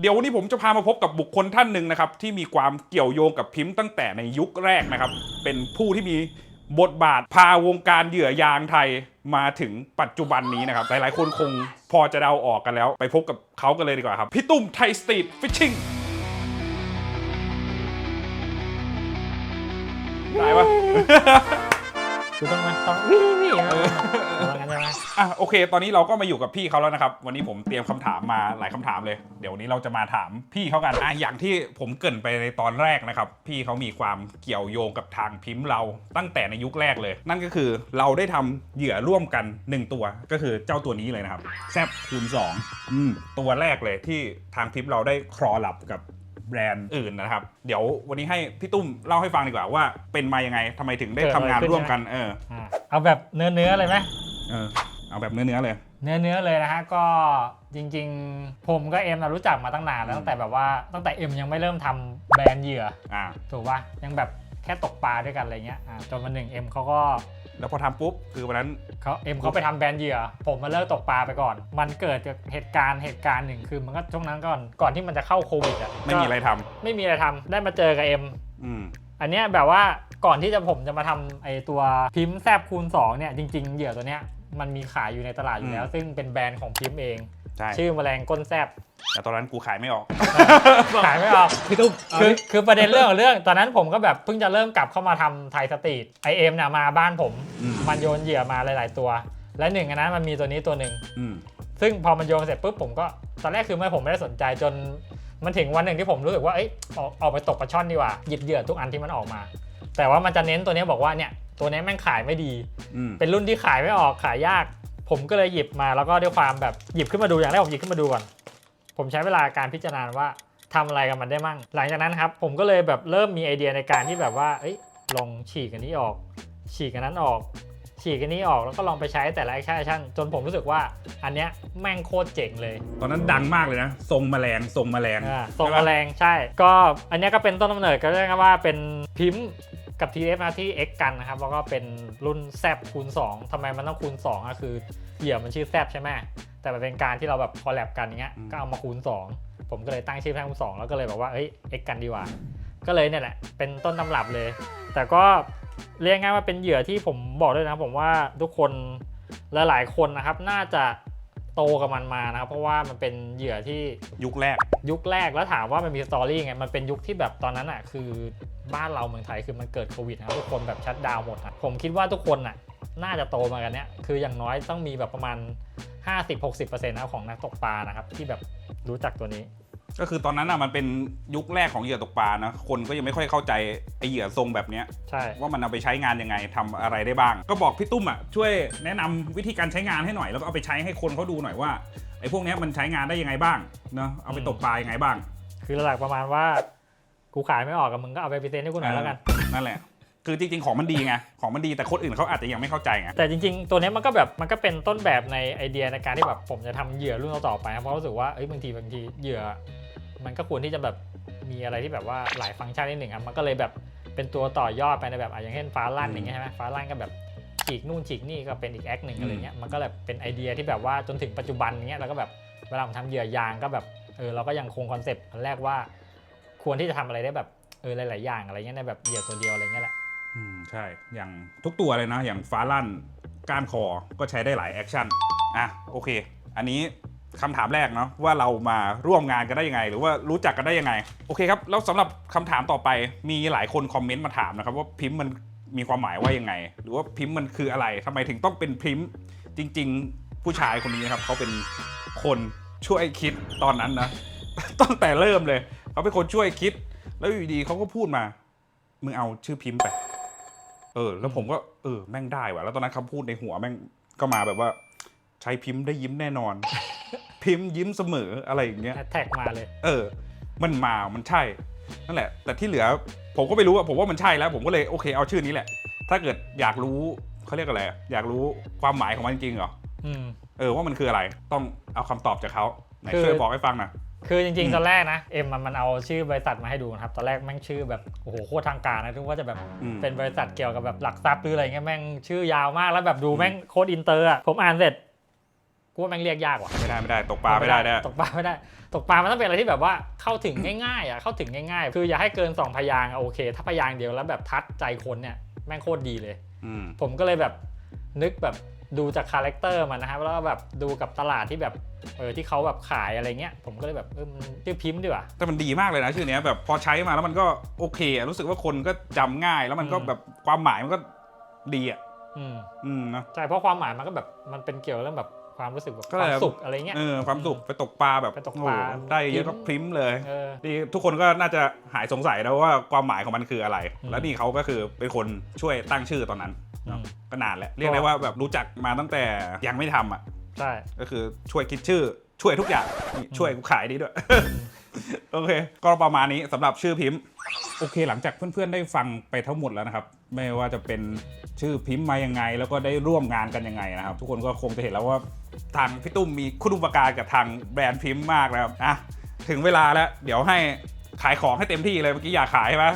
เดี๋ยววันนี้ผมจะพามาพบกับบุคคลท่านหนึ่งนะครับที่มีความเกี่ยวโยงกับพิมพ์ตั้งแต่ในยุคแรกนะครับ เป็นผู้ที่มีบทบาทพาวงการเหยื่อยางไทยมาถึงปัจจุบันนี้นะครับ หลายๆ คนคงพอจะเดาออกกันแล้ว ไปพบกับเขากันเลยดีกว่าครับ พี่ตุ้มไทยสตรีทฟิชชิ่งได้ปะคือต้องมาต้องวิ่งวิ่ง อะโอเค ตอนนี้เราก็มาอยู่กับพี่เขาแล้วนะครับ วันนี้ผมเตรียมคำถามมาหลายคำถามเลย เดี๋ยววันนี้เราจะมาถามพี่เขากันอะอย่างที่ผมเกินไปในตอนแรกนะครับ พี่เขามีความเกี่ยวโยงกับทางพิมพ์เราตั้งแต่ในยุคแรกเลย นั่นก็คือเราได้ทำเหยื่อร่วมกัน 1 ตัวก็คือเจ้าตัวนี้เลยนะครับแซบคูณ2อืมตัวแรกเลยที่ทางพิมพ์เราได้ครอลับกับแบรนด์อื่นนะครับ เดี๋ยววันนี้ให้พี่ตุ้มเล่าให้ฟังดีกว่าว่าเป็นมายังไงทำไมถึงได้ทำงานร่วมกันเออเอาแบบเนื้อเนื้อๆเลยไหม เออเอาแบบเนื้อๆเลย เนื้อเนื้อๆเลยนะฮะก็จริงๆ ผมกับเอ็มเรารู้จักมาตั้งนานแล้วตั้งแต่แบบว่าตั้งแต่เอ็มยังไม่เริ่มทำแบรนด์เหยื่อ อ่า ถูกป่ะยังแบบแค่ตกปลาด้วยกันอะไรเงี้ยอ่าจนวันหนึ่งเอ็มเขาก็แล้วพอทำปุ๊บ คือวันนั้น เขาเอ็มเขาไปทำแบรนด์เหยื่อ ผมมาเลิกตกปลาไปก่อน มันเกิดจากเหตุการณ์เหตุการณ์หนึ่งคือมันก็ช่วงนั้นก่อนก่อนที่มันจะเข้าโควิดอะไม่มีอะไรก็ทำไม่มีอะไรทำได้มาเจอกับเอ็ม อืม อันเนี้ยแบบว่าก่อนที่จะผมจะมาทำไอตัวพิมพ์แซบคูณ2เนี่ยจริง ๆ เหยื่อตัวเนี้ย มันมีขายอยู่ในตลาดอยู่แล้ว ซึ่งเป็นแบรนด์ของพิมพ์เอง ใช่ชื่อแมลงก้นแซบแต่ตอนนั้นกูขายไม่ออก ขายไม่ออกพี่ตุ้มคือคือประเด็นเรื่องของเรื่อง ตอนนั้นผมก็แบบเพิ่งจะเริ่มกลับเข้ามาทำไทยสตรีทไอเอ็มเนี่ยมาบ้านผม อืม มันโยนเหยื่อมาหลาย ๆ ตัว และหนึ่งในนั้นมันมีตัวนี้ตัวหนึ่ง อืม ซึ่งพอมันโยนเสร็จปุ๊บผมก็ตอนแรกคือไม่ผมไม่ได้สนใจจนมันถึงวันหนึ่งที่ผมรู้สึกว่าเอ้ยออกออกไปตกปลาช่อนดีกว่าหยิบเหยื่อทุกอันที่มันออกมา แต่ว่ามันจะเน้นตัวเนี้ยบอกว่าเนี่ย ตัวเนี้ยแม่งขายไม่ดี อืมเป็นรุ่นที่ขายไม่ออกขายยาก ผมก็เลยหยิบมาแล้วก็ด้วยความแบบหยิบขึ้นมาดูอย่างแรกผมหยิบขึ้นมาดูก่อน ผมใช้เวลาการพิจารณาว่าทำอะไรกับมันได้มั่ง หลังจากนั้นครับ ผมก็เลยแบบเริ่มมีไอเดียในการที่แบบว่าเอ้ยลองฉีกอันนี้ออก ฉีกอันนั้นออก ฉีกอันนี้ออกแล้วก็ลองไปใช้แต่ละแอคชั่นจนผมรู้สึกว่าอันเนี้ยแม่งโคตรเจ๋งเลย ตอนนั้นดังมากเลยนะทรงแมลงทรงแมลงอ่าส่งใช่แมปะลงใช่ ก็อันเนี้ยก็เป็นต้นกำเนิดก็เรียกว่าเป็นพิมพ์ กับ TF นะที่ X กันนะครับ แล้วก็เป็นรุ่นแซบคูณ 2ทำไมมันต้องคูณ2อะคือเหยื่อมันชื่อแซบใช่ไหมแต่มันเป็นการที่เราแบบคอลแลบกันอย่างเงี้ยก็เอามาคูณ 2 ผมก็เลยตั้งชื่อแท่งคูณ2แล้วก็เลยบอกว่าเอ้ย X กันดีกว่า ก็เลยเนี่ยแหละเป็นต้นตำรับเลย แต่ก็เรียกง่ายว่าเป็นเหยื่อที่ผมบอกด้วยนะผมว่าทุกคนหลายๆคนนะครับน่าจะ โตกับมันมานะครับเพราะว่ามันเป็นเหยื่อที่ยุคแรก ยุคแรกแล้วถามว่ามันมีสตอรี่ไงมันเป็นยุคที่แบบตอนนั้นอะคือบ้านเราเมืองไทยคือมันเกิดโควิดนะครับทุกคนแบบชัดดาวน์หมดอะผมคิดว่าทุกคนอะน่าจะโตมากันเนี้ยคืออย่างน้อยต้องมีแบบประมาณ 50-60%นะครับของนักตกปลานะครับที่แบบรู้จักตัวนี้ ก็คือตอนนั้นอะมันเป็นยุคแรกของเหยื่อตกปลานะคนก็ยังไม่ค่อยเข้าใจไอเหยื่อทรงแบบเนี้ยใช่ ว่ามันเอาไปใช้งานยังไงทำอะไรได้บ้าง ก็บอกพี่ตุ้มอะช่วยแนะนำวิธีการใช้งานให้หน่อย แล้วก็เอาไปใช้ให้คนเขาดูหน่อยว่าไอพวกเนี้ยมันใช้งานได้ยังไงบ้างเนาะเอาไปตกปลายังไงบ้าง คือหลักๆประมาณว่า กูขายไม่ออกกับมึงก็เอาไปพรีเซนต์ให้กูหน่อยแล้วกัน นั่นแหละ คือจริงๆ ของมันดีไง ของมันดีแต่คนอื่นเขาอาจจะยังไม่เข้าใจไง แต่จริงๆ ตัวเนี้ยมันก็แบบมันก็เป็นต้นแบบในไอเดียในการที่แบบผมจะทำเหยื่อรุ่นต่อๆไปนะเพราะรู้สึกว่าเอ้ยบางทีบางทีเหยื่อ มันก็ควรที่จะแบบมีอะไรที่แบบว่าหลายฟังก์ชันนิดหนึ่งครับมันก็เลยแบบเป็นตัวต่อยอดไปในแบบอะอย่างเช่นฟ้าลั่นอย่างเงี้ยใช่ไหมฟ้าลั่นก็แบบฉีกนู่นฉีกนี่ก็เป็นอีกแอคหนึ่งอะไรเงี้ยมันก็แบบเป็นไอเดียที่แบบว่าจนถึงปัจจุบันเงี้ยเราก็แบบเวลาผมทำเหยื่อยางก็แบบเออเราก็ยังคงคอนเซปต์อันแรกว่า ควรที่จะทำอะไรได้แบบเออหลาย ๆ อย่างอะไรเงี้ยในแบบเหยื่อตัวเดียวอะไรเงี้ยแหละ อืมใช่ อย่างทุกตัวเลยนะ อย่างฟ้าลั่นก้านคอก็ใช้ได้หลายแอคชั่น อะโอเค อันนี้คำถามแรกเนาะว่าเรามาร่วมงานกันได้ยังไง หรือว่ารู้จักกันได้ยังไง โอเคครับ แล้วสำหรับคำถามต่อไปมีหลายคนคอมเมนต์มาถามนะครับว่าพิมพ์มันมีความหมายว่ายังไง หรือว่าพิมพ์มันคืออะไรทำไมถึงต้องเป็นพิมพ์ จริง ๆ ผู้ชายคนนี้นะครับเขาเป็นคนช่วยคิดตอนนั้นนะ ตั้งแต่เริ่มเลย เขาเป็นคนช่วยคิด แล้วอยู่ดีเขาก็พูดมา มึงเอาชื่อพิมพ์ไป เออ แล้วผมก็เออแม่งได้ว่ะ แล้วตอนนั้นคำพูดในหัวแม่งก็มาแบบว่า ใช้พิมพ์ได้ยิ้มแน่นอน พิมพ์ยิ้มเสมออะไรอย่างเงี้ย แฮชแท็กมาเลย เออ มันมา มันใช่ นั่นแหละ แต่ที่เหลือผมก็ไม่รู้อะผมว่ามันใช่แล้ว ผมก็เลยโอเคเอาชื่อนี้แหละ ถ้าเกิดอยากรู้เขาเรียกอะไรอะอยากรู้ความหมายของมันจริงๆเหรอ อืม เออว่ามันคืออะไร ต้องเอาคำตอบจากเขาไหนคือ ช่วยบอกให้ฟังหน่อย คือจริงอืมๆตอนแรกนะเอ็มมันมันเอาชื่อบริษัทมาให้ดูนะครับ ตอนแรกแม่งชื่อแบบโอ้โหโคตรทางการนะทุกว่าจะแบบอืมเป็นบริษัทเกี่ยวกับแบบหลักทรัพย์หรืออะไรเงี้ยแม่งชื่อยาวมากแล้วแบบดูแม่งโคตรอินเตอร์อะผมอ่านเสร็จกูว่าแม่งเรียกยากว่ะไม่ได้ไม่ได้ตกปลาไม่ได้แน่ตกปลาไม่ได้ ตกปลามันต้องเป็นอะไรที่แบบว่าเข้าถึงง่ายๆอะเข้าถึงง่ายๆ คืออย่าให้เกินสองพยางค์อะโอเค ถ้าพยางค์เดียวแล้วแบบทัดใจคนเนี่ยแม่งโคตรดีเลยอืมผมก็เลยแบบนึกแบบ ดูจากคาแรคเตอร์มันนะครับแล้วก็แบบดูกับตลาดที่แบบเออที่เขาแบบขายอะไรเงี้ยผมก็เลยแบบเออมันชื่อพิมพ์ดีกว่า แต่มันดีมากเลยนะชื่อเนี้ยแบบพอใช้มาแล้วมันก็โอเคอะรู้สึกว่าคนก็จำง่ายแล้วมันก็อืม แบบความหมายมันก็ดีอะอืมอืมนะ ใช่เพราะความหมายมันก็แบบมันเป็นเกี่ยวกับเรื่องแบบความรู้สึกแบบก็คเลวายมสุขอะไรเงี้ย เออความสุขไปตกปลาแบบไปตกปลา โอ้โหได้เยอะก็พริมพ์เลย เออ นี่ทุกคนก็น่าจะหายสงสัยแล้วว่าความหมายของมันคืออะไร อืม แล้วนี่เขาก็คือเป็นคนช่วยตั้งชื่อตอนนั้น เนอะอืมก็นานแหละเรียกได้ว่าแบบรู้จักมาตั้งแต่ยังไม่ทำอะ ใช่ ก็คือช่วยคิดชื่อช่วยทุกอย่างนี่ช่วยกูขายดีด้วย โอเค ก็ประมาณนี้สำหรับชื่อพิมพ์ โอเค หลังจากเพื่อนๆได้ฟังไปทั้งหมดแล้วนะครับ ไม่ว่าจะเป็นชื่อพิมพ์มายังไง แล้วก็ได้ร่วมงานกันยังไงนะครับ ทุกคนก็คงจะเห็นแล้วว่าทางพี่ตุ้มมีคุณอุปการกับทางแบรนด์พิมพ์มากนะครับอะถึงเวลาแล้ว เดี๋ยวให้ขายของให้เต็มที่เลยเมื่อกี้อยากขายใช่ไหม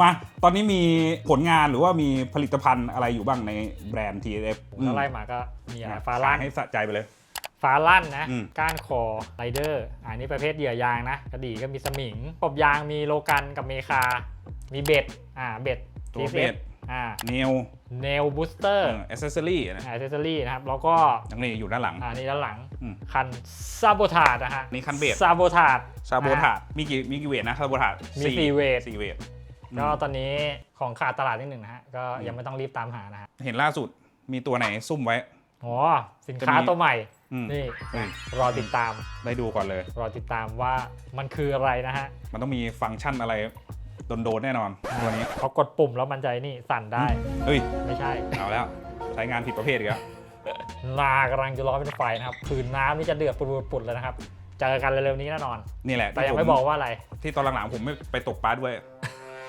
มา ตอนนี้มีผลงานหรือว่ามีผลิตภัณฑ์อะไรอยู่บ้างในแบรนด์ TF ถ้าไล่มาก็มีอะไรฟาลั่นให้สะใจไปเลยฟ้าลั่นนะอืมก้านคอไรเดอร์ อันนี้ประเภทเหยื่อยางนะกระดี่ก็มีสมิงกบยางมีโลกันกับเมคา มีเบ็ด อ่า เบ็ดตัวเบ็ดอ่า เนล เนลบูสเตอร์อ c เซสซอรี่นะอ่าเซสซอรี่นะครับ แล้วก็ยังนี่อยู่ด้านหลัง อ่า นี่ด้านหลังอืมคันซาโบทาดนะฮะ นี่คันเบสซาโบทาดซาโบทาดมีกี่ มีกี่เวทนะซาโบทาดมีสี่เวทสี่เวท ก็อืมตอนนี้ของขาดตลาดนิดหนึ่งนะฮะ ก็อืมยังไม่ต้องรีบตามหานะฮะเห็นล่าสุดมีตัวไหนซุ่มไว้อ๋อสินค้าจะมีตัวใหม่ อืมนี่อืม รอติดตาม ได้ดูก่อนเลย รอติดตามว่ามันคืออะไรนะฮะมันต้องมีฟังก์ชันอะไรโดนๆแน่นอนตัวนี้พอกดปุ่มแล้วมันใจนี่สั่นได้ เฮ้ยไม่ใช่ เอาแล้วใช้งานผิดประเภทอีกแล้วนากำลังจะร้อนเป็นไฟนะครับคืนน้ำนี่จะเดือดปุดๆๆเลยนะครับ เจอกันเร็วๆนี้แน่นอน นี่แหละแต่ที่ยังผไม่บอกว่าอะไร ที่ตอนหลังๆผมไม่ไปตกปลาด้วย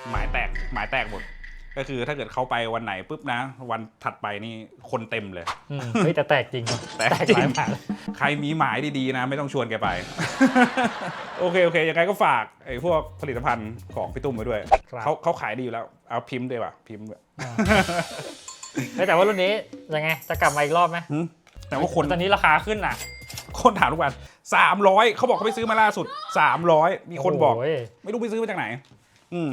หมายแตกหมายแตกหมด ก็คือถ้าเกิดเขาไปวันไหนปุ๊บนะ วันถัดไปนี่คนเต็มเลย อืมเฮ้ยแต่แตกจริงแตกจริง หลายหมายใครมีหมายดีๆนะ ไม่ต้องชวนแกไป โอเค โอเค ยังไงก็ฝากไอ้พวกผลิตภัณฑ์ของพี่ตุ้มไว้ด้วย ครับ เขาเขาขายดีอยู่แล้ว เอาพิมพ์ด้วยว่ะ พิมพ์ด้วยอ่าเฮ้ยแต่ว่ารุ่นนี้ยังไงจะกลับมาอีกรอบไหมหึแต่ว่าคนตอนนี้ราคาขึ้นน่ะคนถามทุกวันสามร้อยเขาบอกเขาไปซื้อมาล่าสุดสามร้อยมีคนบอกโอ้ยไม่รู้ไปซื้อมาจากไหน อืม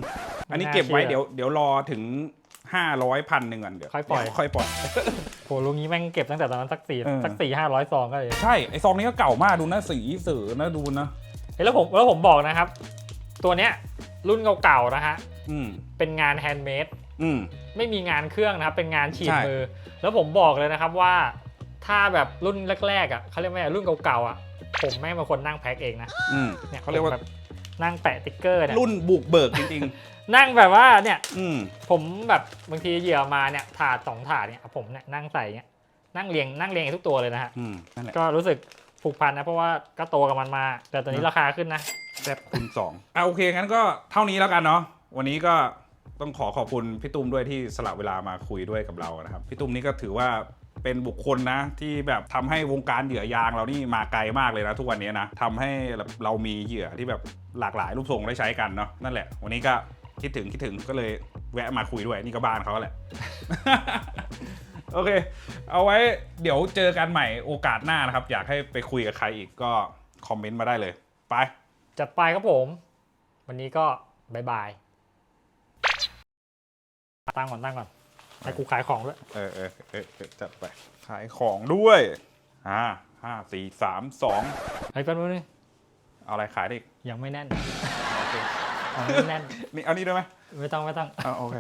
อันนี้ไม่น่าเก็บไว้เชื่อเดี๋ยวเดี๋ยวรอถึงห้าร้อยพันหนึ่งก่อนเดี๋ยวค่อยปล่อย เดี๋วค่อยปล่อย โหลุงนี้แม่งเก็บตั้งแต่ตอนนั้นสักสี่เออ สักสี่ห้าร้อยซองก็เลยใช่ไอซองนี้ก็เก่ามากดูนะสีเสือนะดูนะเฮ้ยแล้วผมแล้วผมบอกนะครับ ตัวเนี้ยรุ่นเก่าๆนะฮะอืมเป็นงานแฮนด์เมด อืม ไม่มีงานเครื่องนะครับ เป็นงานฉีดใช่ มือ แล้วผมบอกเลยนะครับว่า ถ้าแบบรุ่นแรกๆอะเขาเรียกว่าไงรุ่นเก่าๆอะ ผมแม่งเป็นคนนั่งแพ็คเองนะอืม เนี่ยเขาเรียกว่า ผมแบบ นั่งแปะติ๊กเกอร์เนี่ยรุ่นบุกเบิกจริงนั่งแบบว่าเนี่ยๆ อืม ผมแบบบางทีเหยื่อมาเนี่ยถาดสองถาดเนี่ยผมเนี่ยนั่งใส่เนี่ยนั่งเรียงนั่งเรียงทุกตัวเลยนะฮะ อืม นั่นแหละก็รู้สึกผูกพันนะเพราะว่าก็โตกับมันมา แต่ตอนนี้นะราคาขึ้นนะ แซ่บคูณสองอะโอเค งั้นก็เท่านี้แล้วกันเนาะ วันนี้ก็ต้องขอขอบคุณพี่ตุ้มด้วยที่สละเวลามาคุยด้วยกับเรานะครับ พี่ตุ้มนี่ก็ถือว่า เป็นบุคคลนะที่แบบทำให้วงการเหยื่อยางเรานี่มาไกลมากเลยนะทุกวันนี้นะทำให้เรามีเหยื่อที่แบบหลากหลายรูปทรงได้ใช้กันเนาะนั่นแหละ วันนี้ก็คิดถึงคิดถึงก็เลยแวะมาคุยด้วยนี่ก็บ้านเขาแหละ โอเค เอาไว้เดี๋ยวเจอกันใหม่โอกาสหน้านะครับ อยากให้ไปคุยกับใครอีกก็คอมเมนต์มาได้เลย ไป จัดไปครับผม วันนี้ก็บายบายตั้งก่อนตั้งก่อน ให้กูขายของด้วยเออเออเออเออจัดไป ขายของด้วยอ่าห้าสี่สามสองเฮ้ยแป๊บนึงเอาอะไรขายได้อีกยังไม่แน่นโอเคยังไม่แน่นนี่เอานี่ด้วยไหมไม่ต้องไม่ต้อง อ่าโอเค